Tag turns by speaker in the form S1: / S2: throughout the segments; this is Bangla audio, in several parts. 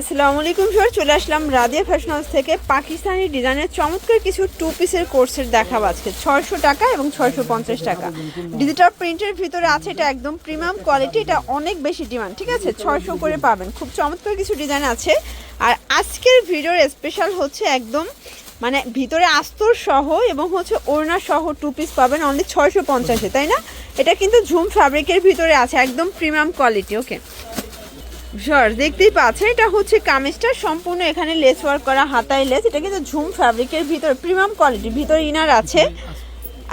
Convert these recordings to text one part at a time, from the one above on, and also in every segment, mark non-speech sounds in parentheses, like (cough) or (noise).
S1: আসসালামু আলাইকুম স্যার চলে আসলাম রাদিয়া ফ্যাশন হাউস থেকে। পাকিস্তানি ডিজাইনের চমৎকার কিছু টু পিসের কোর্সের দেখাবো আজকে। ছয়শো টাকা এবং ছয়শো পঞ্চাশ টাকা। ডিজিটাল প্রিন্টের ভিতরে আছে এটা একদম প্রিমিয়াম কোয়ালিটি এটা অনেক বেশি ডিমান্ড ঠিক আছে? ছয়শো করে পাবেন। খুব চমৎকার কিছু ডিজাইন আছে। আর আজকের ভিডিওর স্পেশাল হচ্ছে একদম মানে ভিতরে আস্তর সহ এবং হচ্ছে ওড়না সহ টু পিস পাবেন অনলি ছয়শো পঞ্চাশে, তাই না? এটা কিন্তু ঝুম ফ্যাব্রিকের ভিতরে আছে, একদম প্রিমিয়াম কোয়ালিটি ওকে শিওর দেখতেই পাচ্ছেন এটা হচ্ছে কামিজটা সম্পূর্ণ এখানে লেস ওয়ার্ক করা হাতায় লেস এটা কিন্তু ঝুম ফ্যাব্রিকের ভিতর প্রিমিয়াম কোয়ালিটি ভিতর ইনার আছে।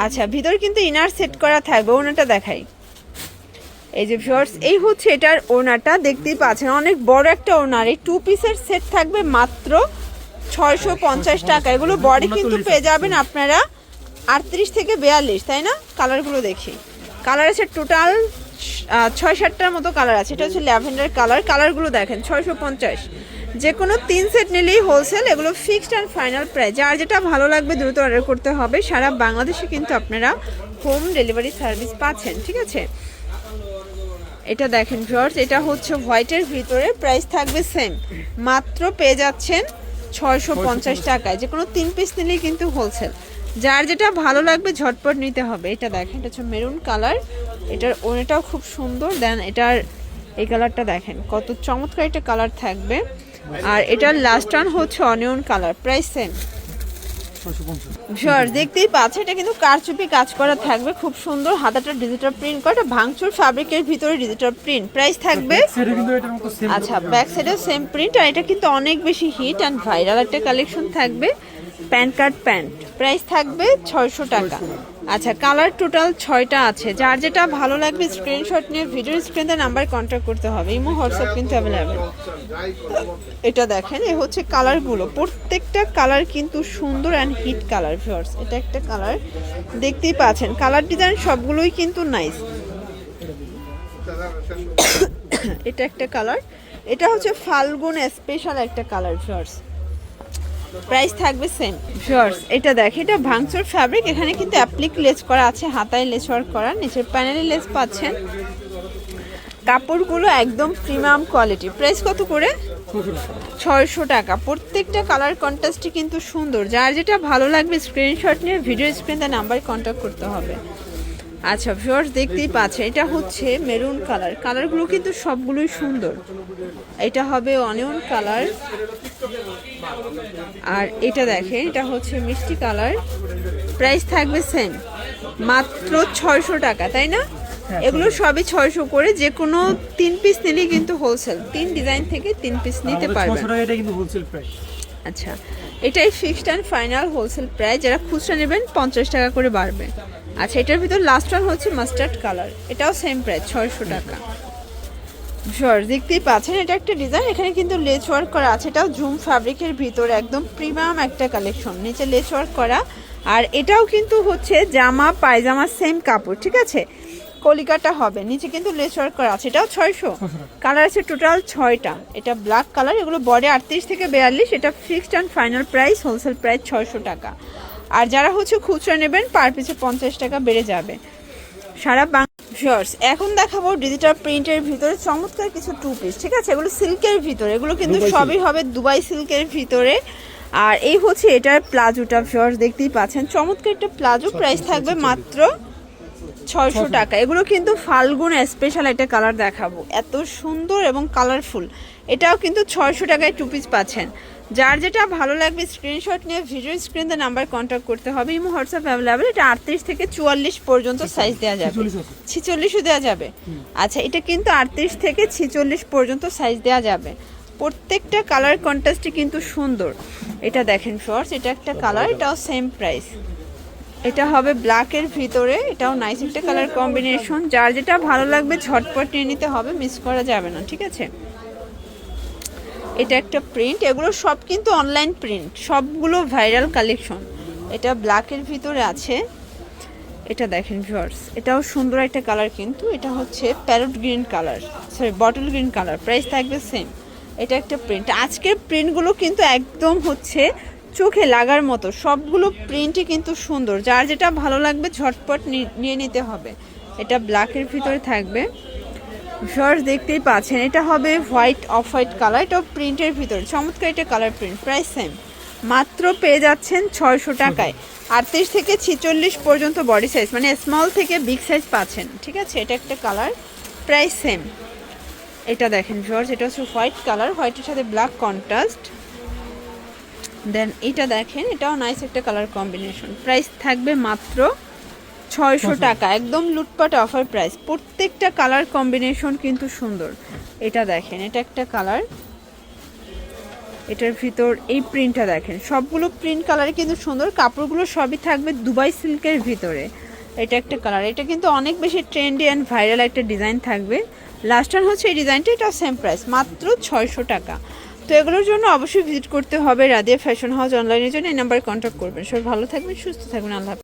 S1: আচ্ছা ভিতর কিন্তু ইনার সেট করা থাকবে ওনাটা দেখাই। এই যে শর্টস এই হচ্ছে এটার ওনাটা দেখতেই পাচ্ছেন অনেক বড় একটা ওনার এই টু পিসের সেট থাকবে মাত্র ছয়শো পঞ্চাশ টাকা। এগুলো বডি কিন্তু পেয়ে যাবেন আপনারা আটত্রিশ থেকে বিয়াল্লিশ তাই না? কালারগুলো দেখি। কালার আছে টোটাল ছয় সাতটার মতো কালার আছে। এটা হচ্ছে ল্যাভেন্ডার কালার কালারগুলো দেখেন ছয়শো পঞ্চাশ। যে কোনো তিন সেট নিলেই হোলসেল এগুলো ফিক্সড অ্যান্ড ফাইনাল প্রাইস যার যেটা ভালো লাগবে দ্রুত অর্ডার করতে হবে। সারা বাংলাদেশে কিন্তু আপনারা হোম ডেলিভারি সার্ভিস পাচ্ছেন ঠিক আছে? এটা দেখেন ভিউয়ার্স এটা হচ্ছে হোয়াইটের ভিতরে। প্রাইস থাকবে সেম মাত্র পেয়ে যাচ্ছেন ছয়শো পঞ্চাশ টাকায়। যে কোনো তিন পিস নিলেই কিন্তু হোলসেল যার যেটা ভালো লাগবে ঝটপট নিতে হবে। এটা দেখেন এটা হচ্ছে মেরুন কালার এটার ওনেটাও খুব সুন্দর। দেন এটার এই কালারটা দেখেন কত চমৎকার একটা কালার থাকবে। আর এটার লাস্ট ওয়ান হচ্ছে onion colour price same sure দেখতেই পাচ্ছে এটা কিন্তু কারচুপি কাজ করা থাকবে খুব সুন্দর। হাতাটা ডিজিটাল প্রিন্ট করা এটা ভাঙচুর ফ্যাব্রিকের ভিতরে ডিজিটাল প্রিন্ট প্রাইস থাকবে আচ্ছা ব্যাক সাইডেও সেম প্রিন্ট আর এটা কিন্তু অনেক বেশি হিট অ্যান্ড ভাইরাল একটা কালেকশন থাকবে। Pant card, pant. প্রাইস থাকবে ছয়শো টাকা। আচ্ছা কালার টোটাল ছয়টা আছে। যার যেটা ভালো লাগবে, স্ক্রিনশট নিয়ে ভিডিও স্ক্রিনে নাম্বার কন্ট্যাক্ট করতে হবে। ইমো, হোয়াটসঅ্যাপ কিন্তু অ্যাভেলেবেল এটা দেখেন, এ হচ্ছে কালারগুলো। প্রত্যেকটা কালার কিন্তু সুন্দর অ্যান্ড হিট কালার ভিউয়ার্স এটা একটা কালার দেখতেই পাচ্ছেন। কালার ডিজাইন সবগুলোই কিন্তু নাইস (coughs) এটা একটা কালার। এটা হচ্ছে ফাল্গুন স্পেশাল একটা কালার ভিউয়ার্স প্রাইস থাকবে সেম শিওর্স এটা দেখ এটা ভাঙচুর ফ্যাব্রিক এখানে কিন্তু অ্যাপ্লিক লেস করা আছে হাতায় লেস ওয়ার্ক করা নিচের প্যানেলে লেস পাচ্ছেন। কাপড়গুলো একদম প্রিমিয়াম কোয়ালিটি প্রাইস কত করে? ছয়শো টাকা। প্রত্যেকটা কালার কন্ট্রাস্টই কিন্তু সুন্দর। যার যেটা ভালো লাগবে স্ক্রিনশট নিয়ে ভিডিও স্ক্রিনে নাম্বার কন্ট্যাক্ট করতে হবে। আচ্ছা ভিউয়ার্স দেখতেই পাচ্ছে এটা হচ্ছে মেরুন কালার কালারগুলো কিন্তু সবগুলোই সুন্দর। এটা হবে অনিয়ন কালার আর এটা দেখেন এটা হচ্ছে মিষ্টি কালার। প্রাইস থাকবে সেম মাত্র ছয়শো টাকা তাই না? এগুলো সবই ছয়শো করে যে কোনো তিন পিস নিলেই কিন্তু হোলসেল তিন ডিজাইন থেকে তিন পিস নিতে পারবেন। আচ্ছা এটাই fixed and final wholesale price যারা খুচরা নেবেন পঞ্চাশ টাকা করে বাড়বে। আচ্ছা এটার ভিতর লাস্ট ওয়ান হচ্ছে মাস্টার্ড কালার এটাও সেম প্রাইস ছয়শো টাকা। শিওর দেখতেই পাচ্ছেন, এটা একটা ডিজাইন এখানে কিন্তু লেস ওয়ার্ক করা আছে। এটাও জুম ফ্যাব্রিকের ভিতরে, একদম প্রিমিয়াম একটা কালেকশন নিচে লেস ওয়ার্ক করা। আর এটাও কিন্তু হচ্ছে জামা, পায়জামা সেম কাপড়, ঠিক আছে? কলিকাটা হবে, নিচে কিন্তু লেস ওয়ার্ক করা আছে। এটাও ছয়শো। কালার আছে টোটাল ছয়টা। এটা ব্ল্যাক কালার এগুলো বডি আটত্রিশ থেকে বিয়াল্লিশ, এটা fixed and final price wholesale price ছয়শো টাকা। আর যারা হচ্ছে খুচরা নেবেন পার পিছে পঞ্চাশ টাকা বেড়ে যাবে। সারা বাংলাদেশ এখন দেখাবো ডিজিটাল প্রিন্টের ভিতরে চমৎকার কিছু টু পিস ঠিক আছে? এগুলো সিল্কের ভিতরে এগুলো কিন্তু সবই হবে দুবাই সিল্কের ভিতরে। আর এই হচ্ছে এটার প্লাজোটা ফিওর্স দেখতেই পাচ্ছেন। চমৎকার একটা প্লাজো প্রাইস থাকবে মাত্র ছয়শো টাকা। এগুলো কিন্তু ফাল্গুন স্পেশাল একটা কালার দেখাবো। এত সুন্দর এবং কালারফুল এটাও কিন্তু ছয়শো টাকায় টু পিস পাচ্ছেন। যার যেটা ভালো লাগবে স্ক্রিনশট নিয়ে ভিডিও স্ক্রিনে নাম্বার কন্ট্যাক্ট করতে হবে। ইমো হোয়াটসঅ্যাপ অ্যাভেলেবেল এটা আটত্রিশ থেকে চুয়াল্লিশ পর্যন্ত সাইজ দেওয়া যাবে।
S2: 46 আছে।
S1: ছিচল্লিশও দেওয়া যাবে। আচ্ছা এটা কিন্তু আটত্রিশ থেকে ছিচল্লিশ পর্যন্ত সাইজ দেওয়া যাবে। প্রত্যেকটা কালার কন্ট্রাস্টই কিন্তু সুন্দর। এটা দেখেন শর্টস এটা একটা কালার এটাও সেম প্রাইস এটা হবে ব্ল্যাকের ভিতরে এটাও নাইস একটা কালার কম্বিনেশন যার যেটা ভালো লাগবে ঝটপট নিয়ে নিতে হবে মিস করা যাবে না ঠিক আছে? এটা একটা প্রিন্ট এগুলো সব কিন্তু অনলাইন প্রিন্ট সবগুলো ভাইরাল কালেকশন এটা ব্ল্যাকের ভিতরে আছে। এটা দেখেন ভিউয়ার্স এটাও সুন্দর একটা কালার কিন্তু, এটা হচ্ছে parrot green colour sorry bottle green colour price থাকবে সেম এটা একটা প্রিন্ট আজকের প্রিন্টগুলো কিন্তু একদম হচ্ছে চোখে লাগার মতো, সবগুলো প্রিন্টই কিন্তু সুন্দর, যার যেটা ভালো লাগবে ঝটপট নিয়ে নিতে হবে। এটা ব্ল্যাকের ভিতরে থাকবে। শর্টস দেখতেই পাচ্ছেন, এটা হবে হোয়াইট, অফ হোয়াইট কালার। এটা প্রিন্টের ভিতরে, চমৎকার এটা কালার প্রিন্ট, প্রাইস সেম। মাত্র পেয়ে যাচ্ছেন ছয়শো টাকায়। আটত্রিশ থেকে ছিচল্লিশ পর্যন্ত বডি সাইজ মানে স্মল থেকে বিগ সাইজ পাচ্ছেন। ঠিক আছে? এটা একটা কালার, প্রাইস সেম। এটা দেখেন জর্জ এটা হচ্ছে হোয়াইট কালার, হোয়াইটের সাথে ব্ল্যাক কন্ট্রাস্ট। দেন এটা দেখেন, এটাও নাইস একটা কালার কম্বিনেশন প্রাইস থাকবে মাত্র ছয়শো টাকা একদম লুটপাট অফার প্রাইস প্রত্যেকটা কালার কম্বিনেশন কিন্তু সুন্দর। এটা দেখেন এটা একটা কালার এটার ভিতর এই প্রিন্টটা দেখেন। সবগুলো প্রিন্ট কালার কিন্তু সুন্দর। কাপড়গুলো সবই থাকবে দুবাই সিল্কের ভিতরে। এটা একটা কালার এটা কিন্তু অনেক বেশি ট্রেন্ডি অ্যান্ড ভাইরাল একটা ডিজাইন থাকবে। লাস্ট টাইম হচ্ছে এই ডিজাইনটা এটা সেম প্রাইস মাত্র ছয়শো টাকা। তো এগুলোর জন্য অবশ্যই ভিজিট করতে হবে। রাদিয়া ফ্যাশন হাউস অনলাইনের জন্য এই নাম্বারে কন্ট্যাক্ট করবেন। সবাই ভালো থাকবেন সুস্থ থাকবেন। আল্লাহ।